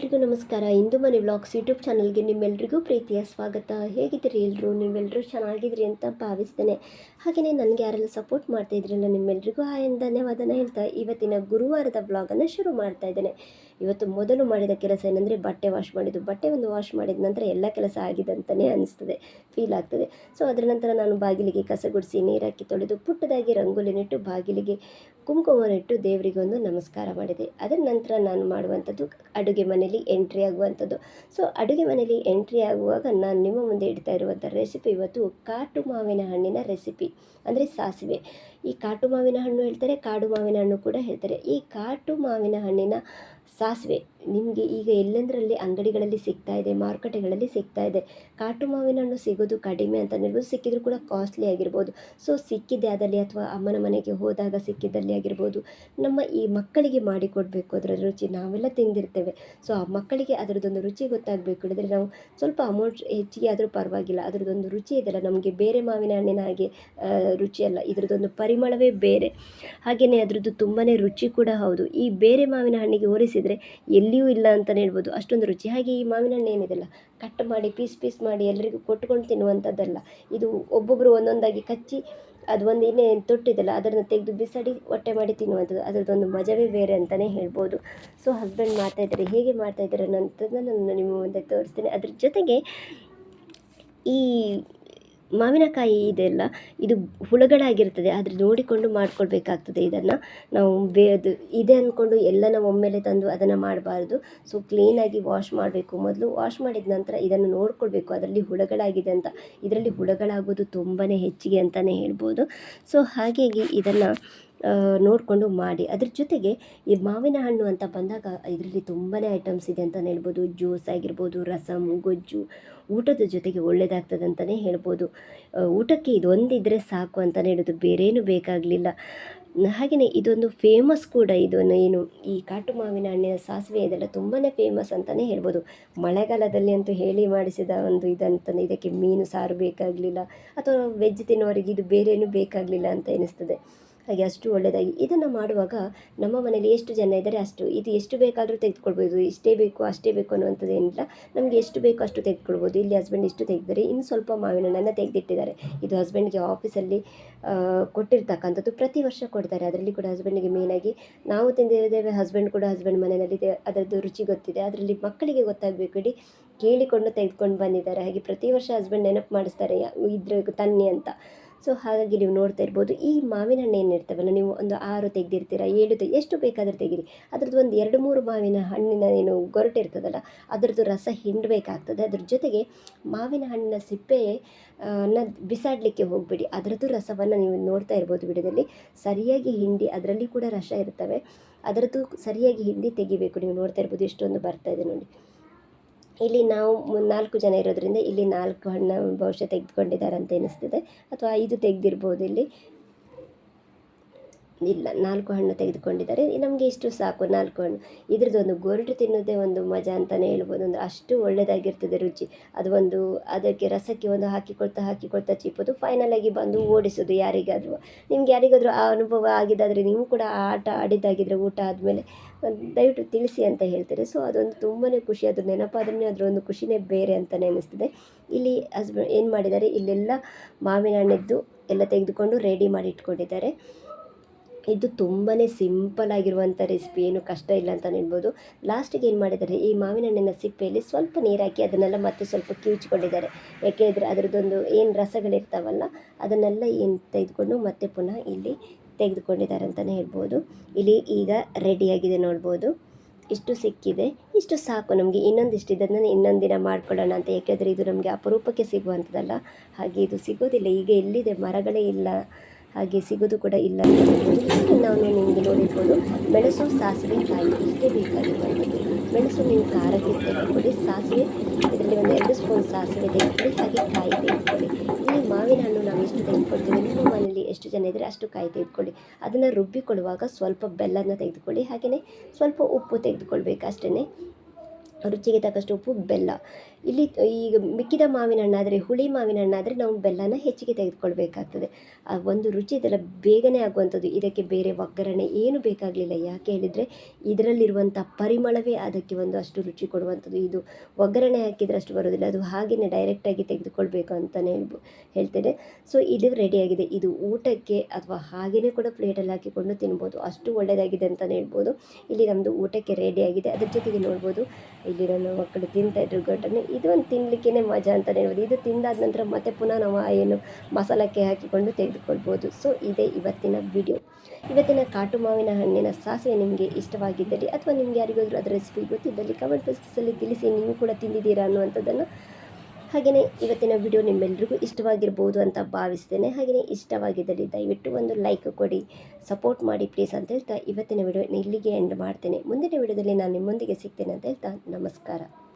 ಎಲ್ರಿಗೂ ನಮಸ್ಕಾರ. ಇಂದು ಮನೆ ವ್ಲಾಗ್ಸ್ ಯೂಟ್ಯೂಬ್ ಚಾನಲ್ಗೆ ನಿಮ್ಮೆಲ್ರಿಗೂ ಪ್ರೀತಿಯ ಸ್ವಾಗತ. ಹೇಗಿದ್ದೀರಿ ಎಲ್ಲರೂ ನೀವೆಲ್ಲರೂ ಚೆನ್ನಾಗಿದ್ರಿ ಅಂತ ಭಾವಿಸ್ತೇನೆ. ಹಾಗೆಯೇ ನನಗೆ ಯಾರೆಲ್ಲ ಸಪೋರ್ಟ್ ಮಾಡ್ತಾ ಇದ್ರಲ್ಲ ನಿಮ್ಮೆಲ್ರಿಗೂ ಆ ಧನ್ಯವಾದನ ಹೇಳ್ತಾ ಇವತ್ತಿನ ಗುರುವಾರದ ವ್ಲಾಗನ್ನು ಶುರು ಮಾಡ್ತಾ ಇದ್ದೇನೆ. ಇವತ್ತು ಮೊದಲು ಮಾಡಿದ ಕೆಲಸ ಏನಂದರೆ ಬಟ್ಟೆ ವಾಶ್ ಮಾಡಿದ್ದು. ಬಟ್ಟೆ ಒಂದು ವಾಶ್ ಮಾಡಿದ ನಂತರ ಎಲ್ಲ ಕೆಲಸ ಆಗಿದೆ ಅಂತಲೇ ಅನಿಸ್ತದೆ. ಫೀಲ್ ಆಗ್ತದೆ. ಸೊ ಅದರ ನಂತರ ನಾನು ಬಾಗಿಲಿಗೆ ಕಸ ಗುಡಿಸಿ ನೀರಾಕಿ ತೊಳೆದು ಪುಟ್ಟದಾಗಿ ರಂಗೋಲಿ ನೆಟ್ಟು ಬಾಗಿಲಿಗೆ ಕುಂಕುಮನಿಟ್ಟು ದೇವರಿಗೆ ಒಂದು ನಮಸ್ಕಾರ ಮಾಡಿದೆ. ಅದರ ನಂತರ ನಾನು ಮಾಡುವಂಥದ್ದು ಅಡುಗೆ ಮನೆಯಲ್ಲಿ ಎಂಟ್ರಿ ಆಗುವಂಥದ್ದು. ಸೊ ಅಡುಗೆ ಮನೆಯಲ್ಲಿ ಎಂಟ್ರಿ ಆಗುವಾಗ ನಾನು ನಿಮ್ಮ ಮುಂದೆ ಇಡ್ತಾ ಇರುವಂಥ ರೆಸಿಪಿ ಇವತ್ತು ಕಾಟು ಮಾವಿನ ಹಣ್ಣಿನ ರೆಸಿಪಿ ಅಂದರೆ ಸಾಸಿವೆ. ಈ ಕಾಟು ಮಾವಿನ ಹಣ್ಣು ಹೇಳ್ತಾರೆ, ಕಾಡು ಮಾವಿನ ಹಣ್ಣು ಕೂಡ ಹೇಳ್ತಾರೆ. ಈ ಕಾಟು ಮಾವಿನ ಹಣ್ಣಿನ ಸಾಸಿವೆ ನಿಮಗೆ ಈಗ ಎಲ್ಲೆಂದರಲ್ಲಿ ಅಂಗಡಿಗಳಲ್ಲಿ ಸಿಗ್ತಾ ಇದೆ, ಮಾರುಕಟ್ಟೆಗಳಲ್ಲಿ ಸಿಗ್ತಾ ಇದೆ, ಕಾಟು ಮಾವಿನ ಹಣ್ಣು ಸಿಗೋದು ಕಡಿಮೆ ಅಂತ ಹೇಳ್ಬೋದು, ಸಿಕ್ಕಿದ್ರು ಕೂಡ ಕಾಸ್ಟ್ಲಿ ಆಗಿರ್ಬೋದು. ಸೊ ಸಿಕ್ಕಿದ್ದೆ ಅದರಲ್ಲಿ ಅಥವಾ ಅಮ್ಮನ ಮನೆಗೆ ಹೋದಾಗ ಸಿಕ್ಕಿದ್ದಲ್ಲಿ ಆಗಿರ್ಬೋದು. ನಮ್ಮ ಈ ಮಕ್ಕಳಿಗೆ ಮಾಡಿಕೊಡಬೇಕು ಅದರ ರುಚಿ, ನಾವೆಲ್ಲ ತಿಂದಿರ್ತೇವೆ. ಸೊ ಆ ಮಕ್ಕಳಿಗೆ ಅದರದ್ದೊಂದು ರುಚಿ ಗೊತ್ತಾಗಬೇಕು. ಹೇಳಿದರೆ ನಾವು ಸ್ವಲ್ಪ ಅಮೌಂಟ್ ಹೆಚ್ಚಿಗೆ ಆದರೂ ಪರವಾಗಿಲ್ಲ. ಅದರದ್ದೊಂದು ರುಚಿ ಇದೆಲ್ಲ ನಮಗೆ ಬೇರೆ ಮಾವಿನ ಹಣ್ಣಿನ ಹಾಗೆ ರುಚಿಯಲ್ಲ ಇದರದ್ದೊಂದು ಪರಿಮಳವೇ ಬೇರೆ. ಹಾಗೆಯೇ ಅದರದ್ದು ತುಂಬಾ ರುಚಿ ಕೂಡ ಹೌದು. ಈ ಬೇರೆ ಮಾವಿನ ಹಣ್ಣಿಗೆ ಹೋಲಿಸಿದರೆ ಎಲ್ಲಿಯೂ ಇಲ್ಲ ಅಂತಲೇ ಹೇಳ್ಬೋದು. ಅಷ್ಟೊಂದು ರುಚಿ. ಹಾಗೆ ಈ ಮಾವಿನ ಹಣ್ಣು ಏನಿದೆಲ್ಲ? ಕಟ್ ಮಾಡಿ, ಪೀಸ್ ಪೀಸ್ ಮಾಡಿ ಎಲ್ಲರಿಗೂ ಕೊಟ್ಕೊಂಡು ತಿನ್ನುವಂಥದ್ದಲ್ಲ. ಇದು ಒಬ್ಬೊಬ್ಬರು ಒಂದೊಂದಾಗಿ ಕಚ್ಚಿ, ಅದು ಒಂದು ಇನ್ನೇ ತೊಟ್ಟಿದೆಲ್ಲ, ಅದನ್ನು ತೆಗೆದು ಬಿಸಾಡಿ, ಹೊಟ್ಟೆ ಮಾಡಿ ತಿನ್ನುವಂಥದ್ದು. ಅದರದ್ದೊಂದು ಮಜವೇ ಬೇರೆ ಅಂತಲೇ ಹೇಳ್ಬೋದು. ಸೊ ಹಸ್ಬೆಂಡ್ ಮಾಡ್ತಾಯಿದ್ದಾರೆ ಹೇಗೆ ಮಾಡ್ತಾಯಿದ್ದಾರೆ ಅನ್ನೋಂಥದ್ದನ್ನು ನಾನು ನಿಮ್ಮ ಮುಂದೆ ತೋರಿಸ್ತೇನೆ. ಅದ್ರ ಜೊತೆಗೆ ಈ ಮಾವಿನಕಾಯಿ ಇದೆಲ್ಲ ಇದು ಹುಳಗಳಾಗಿರ್ತದೆ, ಆದರೆ ನೋಡಿಕೊಂಡು ಮಾಡಿಕೊಳ್ಬೇಕಾಗ್ತದೆ. ಇದನ್ನು ನಾವು ಬೇ ಅದು ಇದೆ ಅಂದ್ಕೊಂಡು ಎಲ್ಲನ ಒಮ್ಮೆಲೆ ತಂದು ಅದನ್ನು ಮಾಡಬಾರ್ದು. ಸೊ ಕ್ಲೀನಾಗಿ ವಾಶ್ ಮಾಡಬೇಕು. ಮೊದಲು ವಾಶ್ ಮಾಡಿದ ನಂತರ ಇದನ್ನು ನೋಡ್ಕೊಳ್ಬೇಕು. ಅದರಲ್ಲಿ ಹುಳುಗಳಾಗಿದೆ ಅಂತ. ಇದರಲ್ಲಿ ಹುಳಗಳಾಗೋದು ತುಂಬಾ ಹೆಚ್ಚಿಗೆ ಅಂತಲೇ ಹೇಳ್ಬೋದು. ಸೊ ಹಾಗಾಗಿ ಇದನ್ನು ನೋಡಿಕೊಂಡು ಮಾಡಿ. ಅದ್ರ ಜೊತೆಗೆ ಈ ಮಾವಿನ ಹಣ್ಣು ಅಂತ ಬಂದಾಗ ಇದರಲ್ಲಿ ತುಂಬಾ ಐಟಮ್ಸ್ ಇದೆ ಅಂತಲೇ ಹೇಳ್ಬೋದು. ಜ್ಯೂಸ್ ಆಗಿರ್ಬೋದು ರಸಮ್ ಗೊಜ್ಜು ಊಟದ ಜೊತೆಗೆ ಒಳ್ಳೆಯದಾಗ್ತದೆ ಅಂತಲೇ ಹೇಳ್ಬೋದು. ಊಟಕ್ಕೆ ಇದೊಂದಿದ್ದರೆ ಸಾಕು ಅಂತಲೇ ಹೇಳೋದು ಬೇರೇನು ಬೇಕಾಗಲಿಲ್ಲ. ಹಾಗೆಯೇ ಇದೊಂದು ಫೇಮಸ್ ಕೂಡ ಇದನ್ನು ಏನು ಈ ಕಾಟು ಮಾವಿನ ಹಣ್ಣಿನ ಸಾಸಿವೆ ಇದೆಲ್ಲ ತುಂಬಾ ಫೇಮಸ್ ಅಂತಲೇ ಹೇಳ್ಬೋದು. ಮಳೆಗಾಲದಲ್ಲಿ ಅಂತೂ ಹೇಳಿ ಮಾಡಿಸಿದ ಒಂದು ಇದಂತಲೇ ಇದಕ್ಕೆ ಮೀನು ಸಾರು ಬೇಕಾಗಲಿಲ್ಲ. ಅಥವಾ ವೆಜ್ ತಿನ್ನೋರಿಗೆ ಇದು ಬೇರೇನು ಬೇಕಾಗಲಿಲ್ಲ ಅಂತ ಎನಿಸ್ತದೆ. ಹಾಗೆ ಅಷ್ಟು ಒಳ್ಳೆಯದಾಗಿ ಇದನ್ನು ಮಾಡುವಾಗ ನಮ್ಮ ಮನೇಲಿ ಎಷ್ಟು ಜನ ಇದ್ದಾರೆ ಅಷ್ಟು, ಇದು ಎಷ್ಟು ಬೇಕಾದರೂ ತೆಗೆದುಕೊಳ್ಬೋದು. ಇಷ್ಟೇ ಬೇಕು, ಅಷ್ಟೇ ಬೇಕು ಅನ್ನುವಂಥದ್ದು ಏನಿಲ್ಲ ನಮಗೆ ಎಷ್ಟು ಬೇಕು ಅಷ್ಟು ತೆಗೆದುಕೊಳ್ಬೋದು. ಇಲ್ಲಿ ಹಸ್ಬೆಂಡ್ ಇಷ್ಟು ತೆಗೆದಿದ್ದಾರೆ. ಇನ್ನು ಸ್ವಲ್ಪ ಮಾವಿನ ತೆಗೆದಿಟ್ಟಿದ್ದಾರೆ. ಇದು ಹಸ್ಬೆಂಡ್ಗೆ ಆಫೀಸಲ್ಲಿ ಕೊಟ್ಟಿರ್ತಕ್ಕಂಥದ್ದು ಪ್ರತಿ ವರ್ಷ ಕೊಡ್ತಾರೆ. ಅದರಲ್ಲಿ ಕೂಡ ಹಸ್ಬೆಂಡಿಗೆ ಮೇನಾಗಿ ನಾವು ತಿಂದಿದ್ದೇವೆ ಹಸ್ಬೆಂಡ್ ಕೂಡ ಹಸ್ಬೆಂಡ್ ಮನೆಯಲ್ಲಿ ಅದರದ್ದು ರುಚಿ ಗೊತ್ತಿದೆ. ಅದರಲ್ಲಿ ಮಕ್ಕಳಿಗೆ ಗೊತ್ತಾಗಬೇಕು. ಇಡೀ ಕೇಳಿಕೊಂಡು ತೆಗೆದುಕೊಂಡು ಬಂದಿದ್ದಾರೆ. ಹಾಗೆ ಪ್ರತಿ ವರ್ಷ ಹಸ್ಬೆಂಡ್ ನೆನಪು ಮಾಡಿಸ್ತಾರೆ. ಇದ್ರ ತನ್ನಿ ಅಂತ. ಸೊ ಹಾಗಾಗಿ ನೀವು ನೋಡ್ತಾ ಇರ್ಬೋದು, ಈ ಮಾವಿನ ಹಣ್ಣು ಏನಿರ್ತವಲ್ಲ ನೀವು ಒಂದು ಆರು ತೆಗೆದಿರ್ತೀರ, ಏಳು ತೆಗೆ, ಎಷ್ಟು ಬೇಕಾದರೂ ತೆಗೀರಿ. ಅದ್ರದ್ದು ಒಂದು ಎರಡು ಮೂರು ಮಾವಿನ ಹಣ್ಣಿನ ಏನು ಗೊರಟಿರ್ತದಲ್ಲ ಅದರದ್ದು ರಸ ಹಿಂಡಬೇಕಾಗ್ತದೆ. ಅದ್ರ ಜೊತೆಗೆ ಮಾವಿನ ಹಣ್ಣಿನ ಸಿಪ್ಪೆ ನ ಬಿಸಾಡಲಿಕ್ಕೆ ಹೋಗಬೇಡಿ. ಅದರದ್ದು ರಸವನ್ನು ನೀವು ನೋಡ್ತಾ ಇರ್ಬೋದು ವಿಡಿಯೋದಲ್ಲಿ. ಸರಿಯಾಗಿ ಹಿಂಡಿ, ಅದರಲ್ಲಿ ಕೂಡ ರಸ ಇರ್ತವೆ. ಅದರದ್ದು ಸರಿಯಾಗಿ ಹಿಂಡಿ ತೆಗಿಬೇಕು. ನೀವು ನೋಡ್ತಾ ಇರ್ಬೋದು, ಎಷ್ಟೊಂದು ಬರ್ತಾ ಇದೆ ನೋಡಿ. ಇಲ್ಲಿ ನಾವು ನಾಲ್ಕು ಜನ ಇರೋದ್ರಿಂದ ಇಲ್ಲಿ ನಾಲ್ಕು ಹಣ್ಣು ಬಹುಶಃ ತೆಗೆದುಕೊಂಡಿದ್ದಾರೆ ಅಂತ ಎನಿಸ್ತಿದೆ. ಅಥವಾ ಐದು ತೆಗೆದಿರ್ಬೋದು ಇಲ್ಲಿ. ಇಲ್ಲ, ನಾಲ್ಕು ಹಣ್ಣು ತೆಗೆದುಕೊಂಡಿದ್ದಾರೆ. ನಮಗೆ ಇಷ್ಟು ಸಾಕು? ನಾಲ್ಕು ಹಣ್ಣು. ಇದ್ರದ್ದೊಂದು ಗೊರಟು ತಿನ್ನೋದೇ ಒಂದು ಮಜಾ ಅಂತಲೇ ಹೇಳ್ಬೋದು. ಅಂದರೆ ಅಷ್ಟು ಒಳ್ಳೆಯದಾಗಿರ್ತದೆ ರುಚಿ. ಅದು ಒಂದು, ಅದಕ್ಕೆ ರಸಕ್ಕೆ ಒಂದು ಹಾಕಿಕೊಳ್ತಾ ಹಾಕಿಕೊಳ್ತಾ ಚಿಪ್ಪೋದು ಫೈನಲ್ ಆಗಿ ಬಂದು ಓಡಿಸೋದು ಯಾರಿಗಾದರೂ. ನಿಮ್ಗೆ ಯಾರಿಗಾದರೂ ಆ ಅನುಭವ ಆಗಿದ್ದಾದರೆ ನೀವು ಕೂಡ ಆ ಆಟ ಆಡಿದ್ದಾಗಿದ್ದರೆ ಊಟ ಆದಮೇಲೆ ದಯವಿಟ್ಟು ತಿಳಿಸಿ ಅಂತ ಹೇಳ್ತಾರೆ. ಸೊ ಅದೊಂದು ತುಂಬಾ ಖುಷಿ. ಅದು ನೆನಪಾದ್ರೂ ಅದರ ಒಂದು ಖುಷಿನೇ ಬೇರೆ ಅಂತಲೇ ಅನ್ನಿಸ್ತದೆ. ಇಲ್ಲಿ ಹಸ್ಬೆಂಡ್ ಏನು ಮಾಡಿದ್ದಾರೆ? ಇಲ್ಲೆಲ್ಲ ಮಾವಿನ ಹಣ್ಣಿದ್ದು ಎಲ್ಲ ತೆಗೆದುಕೊಂಡು ರೆಡಿ ಮಾಡಿ ಇಟ್ಕೊಂಡಿದ್ದಾರೆ. ಇದು ತುಂಬಾ ಸಿಂಪಲ್ ಆಗಿರುವಂಥ ರೆಸಿಪಿ. ಏನು ಕಷ್ಟ ಇಲ್ಲ ಅಂತ ಹೇಳ್ಬೋದು ಲಾಸ್ಟಿಗೆ ಏನು ಮಾಡಿದ್ದಾರೆ, ಈ ಮಾವಿನ ಹಣ್ಣಿನ ಸಿಪ್ಪೆಯಲ್ಲಿ ಸ್ವಲ್ಪ ನೀರು ಹಾಕಿ ಅದನ್ನೆಲ್ಲ ಮತ್ತೆ ಸ್ವಲ್ಪ ಕಿವುಚ್ಕೊಂಡಿದ್ದಾರೆ. ಯಾಕೆಂದರೆ ಅದರದ್ದೊಂದು ಏನು ರಸಗಳಿರ್ತಾವಲ್ಲ ಅದನ್ನೆಲ್ಲ ಏನು ತೆಗೆದುಕೊಂಡು ಮತ್ತೆ ಪುನಃ ಇಲ್ಲಿ ತೆಗೆದುಕೊಂಡಿದ್ದಾರೆ ಅಂತಲೇ ಹೇಳ್ಬೋದು. ಇಲ್ಲಿ ಈಗ ರೆಡಿಯಾಗಿದೆ ನೋಡ್ಬೋದು. ಇಷ್ಟು ಸಿಕ್ಕಿದೆ. ಇಷ್ಟು ಸಾಕು ನಮಗೆ. ಇನ್ನೊಂದಿಷ್ಟು ಇದನ್ನು ಇನ್ನೊಂದು ದಿನ ಮಾಡ್ಕೊಳ್ಳೋಣ ಅಂತ. ಯಾಕೆಂದರೆ ಇದು ನಮಗೆ ಅಪರೂಪಕ್ಕೆ ಸಿಗುವಂಥದ್ದಲ್ಲ. ಹಾಗೆ ಇದು ಸಿಗೋದಿಲ್ಲ. ಈಗ ಎಲ್ಲಿದೆ? ಮರಗಳೇ ಇಲ್ಲ. ಹಾಗೆ ಸಿಗೋದು ಕೂಡ ಇಲ್ಲ ನಾವು ನಿಮಗೆ ನೋಡಿರ್ಬೋದು ಮೆಣಸು ಸಾಸಿವೆ ಕಾಯಿ ಇಷ್ಟೇ ಬೇಕಾಗಿರುವಂಥದ್ದು. ಮೆಣಸು ನೀವು ಖಾರಕ್ಕೆ ತೆಗೆದುಕೊಳ್ಳಿ ಸಾಸಿವೆ ಇದರಲ್ಲಿ ಒಂದು ಎರಡು ಸ್ಪೂನ್ ಸಾಸಿವೆ ತೆಗೆದುಕೊಳ್ಳಿ, ಹಾಗೆ ಕಾಯಿ ತೆಗೆದುಕೊಳ್ಳಿ. ಇಲ್ಲಿ ಮಾವಿನ ಹಣ್ಣು ನಾವು ಎಷ್ಟು ತೆಗೆದುಕೊಳ್ತೀವಿ, ನಿಮ್ಮ ಮನೆಯಲ್ಲಿ ಎಷ್ಟು ಜನ ಇದ್ದರೆ ಅಷ್ಟು ಕಾಯಿ ತೆಗೆದುಕೊಳ್ಳಿ. ಅದನ್ನು ರುಬ್ಬಿಕೊಳ್ಳುವಾಗ ಸ್ವಲ್ಪ ಬೆಲ್ಲನ ತೆಗೆದುಕೊಳ್ಳಿ, ಹಾಗೆಯೇ ಸ್ವಲ್ಪ ಉಪ್ಪು ತೆಗೆದುಕೊಳ್ಬೇಕು ಅಷ್ಟೇ ರುಚಿಗೆ ತಕ್ಕಷ್ಟು ಉಪ್ಪು, ಬೆಲ್ಲ. ಇಲ್ಲಿ ಈಗ ಮಿಕ್ಕಿದ ಮಾವಿನ ಹಣ್ಣಾದರೆ ಹುಳಿ ಮಾವಿನ ಹಣ್ಣಾದರೆ ನಾವು ಬೆಲ್ಲನ ಹೆಚ್ಚಿಗೆ ತೆಗೆದುಕೊಳ್ಬೇಕಾಗ್ತದೆ. ಆ ಒಂದು ರುಚಿ ಇದೆಲ್ಲ ಬೇಗನೆ ಆಗುವಂಥದ್ದು. ಇದಕ್ಕೆ ಬೇರೆ ಒಗ್ಗರಣೆ ಏನು ಬೇಕಾಗಲಿಲ್ಲ. ಯಾಕೆ ಹೇಳಿದರೆ, ಇದರಲ್ಲಿರುವಂಥ ಪರಿಮಳವೇ ಅದಕ್ಕೆ ಒಂದು ಅಷ್ಟು ರುಚಿ ಕೊಡುವಂಥದ್ದು. ಇದು ಒಗ್ಗರಣೆ ಹಾಕಿದರೆ ಅಷ್ಟು ಬರೋದಿಲ್ಲ ಅದು ಹಾಗೆಯೇ ಡೈರೆಕ್ಟಾಗಿ ತೆಗೆದುಕೊಳ್ಬೇಕು ಅಂತಲೇ ಹೇಳ್ಬೋ, ಹೇಳ್ತೇನೆ. ಸೊ ಇದು ರೆಡಿಯಾಗಿದೆ ಇದು ಊಟಕ್ಕೆ ಅಥವಾ ಹಾಗೆಯೇ ಕೂಡ ಪ್ಲೇಟಲ್ಲಿ ಹಾಕಿಕೊಂಡು ತಿನ್ಬೋದು. ಅಷ್ಟು ಒಳ್ಳೆಯದಾಗಿದೆ ಅಂತಲೇ ಹೇಳ್ಬೋದು. ಇಲ್ಲಿ ನಮ್ಮದು ಊಟಕ್ಕೆ ರೆಡಿಯಾಗಿದೆ ಅದ್ರ ಜೊತೆಗೆ ನೋಡ್ಬೋದು ಇಲ್ಲಿ ನನ್ನ ಮಕ್ಕಳು ತಿಂತಾಯಿದ್ರು ಘಟನೆ. ಇದು ಒಂದು ತಿನ್ನಲಿಕ್ಕೇ ಮಜಾ ಅಂತಲೇ ಹೇಳ್ಬೋದು. ಇದು ತಿಂದಾದ ನಂತರ ಮತ್ತೆ ಪುನಃ ನಾವು ಏನು ಮಸಾಲಕ್ಕೆ ಹಾಕಿಕೊಂಡು ತೆಗೆದುಕೊಳ್ಬೋದು. ಸೊ, ಇದೇ ಇವತ್ತಿನ ವಿಡಿಯೋ. ಇವತ್ತಿನ ಕಾಟು ಮಾವಿನ ಹಣ್ಣಿನ ಸಾಸಿವೆ ನಿಮಗೆ ಇಷ್ಟವಾಗಿದ್ದಲ್ಲಿ ಅಥವಾ ನಿಮಗೆ ಯಾರಿಗಾದರೂ ಅದರ ರೆಸಿಪಿ ಗೊತ್ತಿದ್ದಲ್ಲಿ ಕಮೆಂಟ್ ಬಾಕ್ಸಲ್ಲಿ ತಿಳಿಸಿ, ನೀವು ಕೂಡ ತಿಂದಿದ್ದೀರಾ ಅನ್ನುವಂಥದ್ದನ್ನು ಹಾಗೆಯೇ ಇವತ್ತಿನ ವಿಡಿಯೋ ನಿಮ್ಮೆಲ್ರಿಗೂ ಇಷ್ಟವಾಗಿರ್ಬೋದು ಅಂತ ಭಾವಿಸ್ತೇನೆ. ಹಾಗೆಯೇ ಇಷ್ಟವಾಗಿದ್ದಲ್ಲಿ ದಯವಿಟ್ಟು ಒಂದು ಲೈಕ್ ಕೊಡಿ ಸಪೋರ್ಟ್ ಮಾಡಿ ಪ್ಲೀಸ್ ಅಂತ ಹೇಳ್ತಾ ಇವತ್ತಿನ ವಿಡಿಯೋ ಇಲ್ಲಿಗೆ ಎಂಡ್ ಮಾಡ್ತೇನೆ. ಮುಂದಿನ ವಿಡಿಯೋದಲ್ಲಿ ನಾನು ನಿಮ್ಮೊಂದಿಗೆ ಸಿಗ್ತೇನೆ ಅಂತ ಹೇಳ್ತಾ ನಮಸ್ಕಾರ.